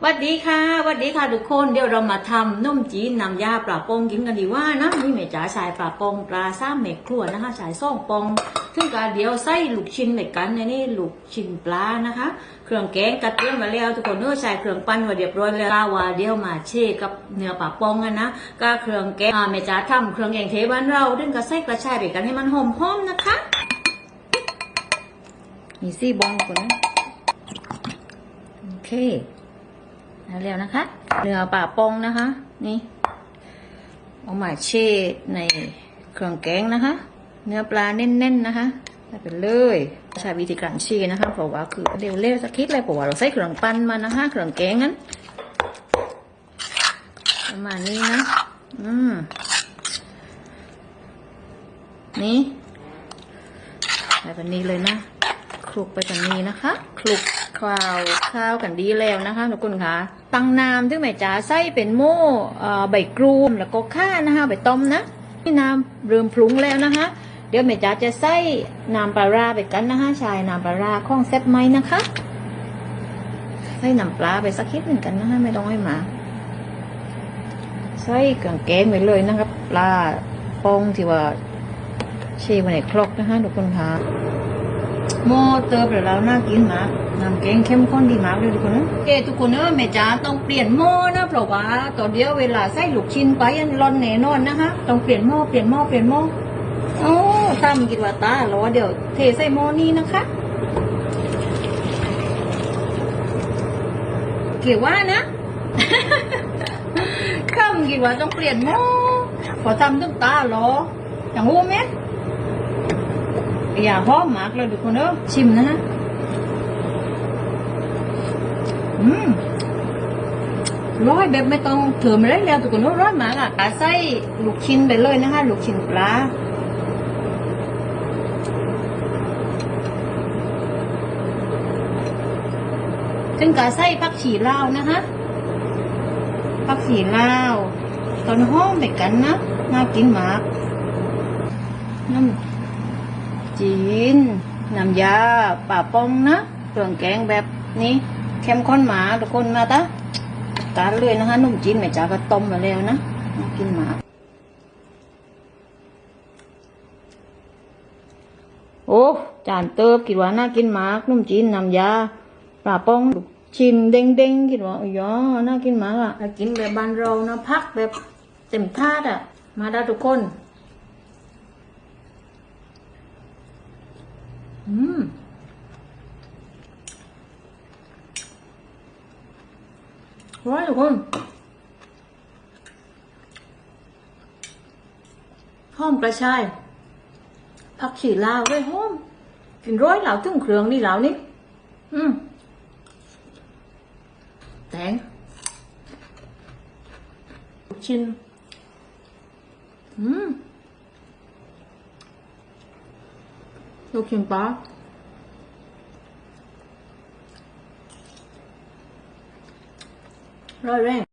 สวัสดีค่ะสวัสดีค่ะทุกคนเดี๋ยวเรามาทำนุ่มจีนน้ำยาปลาปองกินกันดีว่านะนี่แม่จ๋าชายปลาปองปลาซ้ำเม็ดครัวนะคะชายซ่องปองซึ่งกาเดียวไส้ลูกชิ้นเหมือนกันเนี่ยนี่ลูกชิ้นปลานะคะ เครื่องแกงกระเทียมมาแล้วทุกคนเนื้อชายเครื่องปั้นมาเรียบร้อยแล้วกาวาเดียวมาเช่กับเนื้อปลาปองกันนะก็เครื่องแกงอ่าแม่จ๋าทำเครื่องแกงเทบ้านเราดึงกระไส้กระชายไปกันให้มันหอมๆนะคะมีซี่บองคนนะโอเค แล้วแล้วนะคะเนื้อป่าปองนะคะ นี่เอามาเช่ในเครื่องแกงนะคะ เนื้อปลาเน้นๆนะคะใส่ไปเลยใช้วิธีการช่นะคะเพราะว่าคือเร็วๆสักคิดเลยเพราะว่าเราใส่เครื่องปั้นมานะคะเครื่องแกงนั้นประมาณนี้นะ อืม นี่ใส่แบบนี้เลยนะคลุกไปแบบนี้นะคะคลุก ข้าวข้าวกันดีแล้วนะคะทุกคนคะตังน้ำที่แม่จ๋าใส่เป็นโม่ใบกรูมแล้วก็ข้านะคะใบต้มนะนี่น้ำเริ่มปรุงแล้วนะคะ เดี๋ยวแม่จ๋าจะใส่น้ำปลาราไปกันนะคะชายน้ำปลาราข้องเซ็ตไหมนะคะใส่น้ำปลาไปสักนิดหนึ่งกันนะคะไม่ต้องให้หมาใส่เครื่องแกงไปเลยนะครับปลาปองที่ว่าเชี่ไว้ในครกนะคะทุกคนคะ หม้อเติบแล้วน่ากินมากน้ำแกงเข้มข้นดีมากเลยทุกคนนะเอทุกคนเออแม่จ๋าต้องเปลี่ยนหม้อนะเพราะว่าตอนเดียวเวลาใส่ลูกชิ้นไปอันร้อนแน่นอนนะคะต้องเปลี่ยนหม้อเปลี่ยนหม้อเปลี่ยนหม้อโอ้ตามกินว่าตาหรอเดี๋ยวเทใส่หม้อนี้นะคะเกี่ยวว่านะข้มกินว่าต้องเปลี่ยนหม้อพอทำตึ้งตาหรออย่างหูไหม อย่าหอมมากเลยทุกคนเด้อชิมนะฮะอืมร้อยแบบไม่ต้องเถื่อมอะไรแล้วทุกคนเด้อร้อยมากอะใส่ลูกชิ้นไปเลยนะคะลูกชิ้นปลาซึ่งกาใส่ผักฉีลาวนะคะผักฉีลาวตอนหอมไปกันนะน่ากินมากน้ำ จีนน้ำยาป่าปองนะเครื่องแกงแบบนี้เข้มข้นหมาทุกคนมาตะตาเลยนะคะนุ่มจีนแม่จ๋าก็ต้มมาแล้วนะน่ากินหมา โอ้จานเติบคิดว่าน่ากินหมากนุ่มจีนน้ำยาป่าปองชิ้นเด้งเด้งคิดว่าอ๋อน่ากินหมากอะน่ากินแบบบ้านเรานะพักแบบเต็มทาดอะ มาได้ทุกคน อืมร้อยทุกคนหอมกระชายผักชีลาวด้วยหอมกินร้อยเหล่าถึงเครื่องนี่เหล่านี้อืมแตงชิ้นอืม ลูกชิ้นปลาร้อยแรง